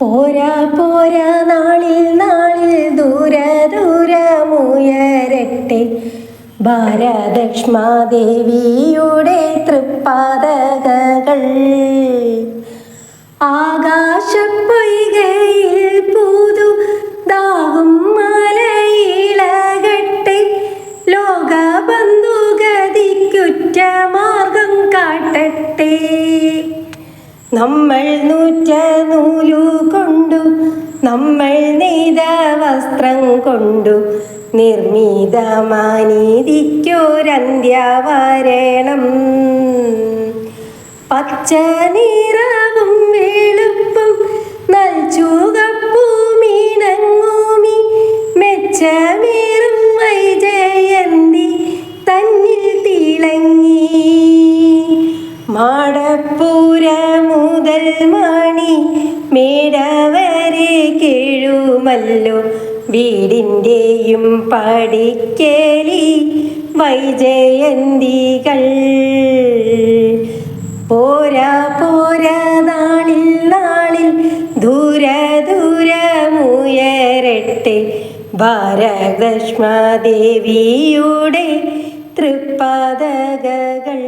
പോരാ പോരാ നാളിൽ നാളിൽ ദൂര ദൂരമുയരട്ടെ ഭാരതക്ഷ്മാദേവിയുടെ തൃപ്പാതകൾ ആകാശപ്പൊയ്കയിൽ പൂതു ദാഹം മലയിളകട്ടെ. ലോകബന്ധുഗതിക്കുറ്റ നമ്മൾ നൂറ്റ നൂലു കൊണ്ടു നമ്മൾ നെയ്ത വസ്ത്രം കൊണ്ടു. നിർമ്മിതമാനീതിക്കൊരന്ത്യ പച്ച നിറവും വെളുപ്പും നൽചുകപ്പൂമിണങ്ങൂമി മെച്ചമേറും വൈജയന്തി തന്നിൽ തിളങ്ങി. മാടപ്പൂര മണി മേടവരെ കേഴുമല്ലോ. വീടിന്റെയും പടിക്കേലി വൈജയന്തികൾ. പോരാ പോരാ നാളിൽ നാളിൽ ദൂര ദൂരമുയരട്ടെ ഭാരതക്ഷ്മാദേവിയുടെ തൃപ്പാതകൾ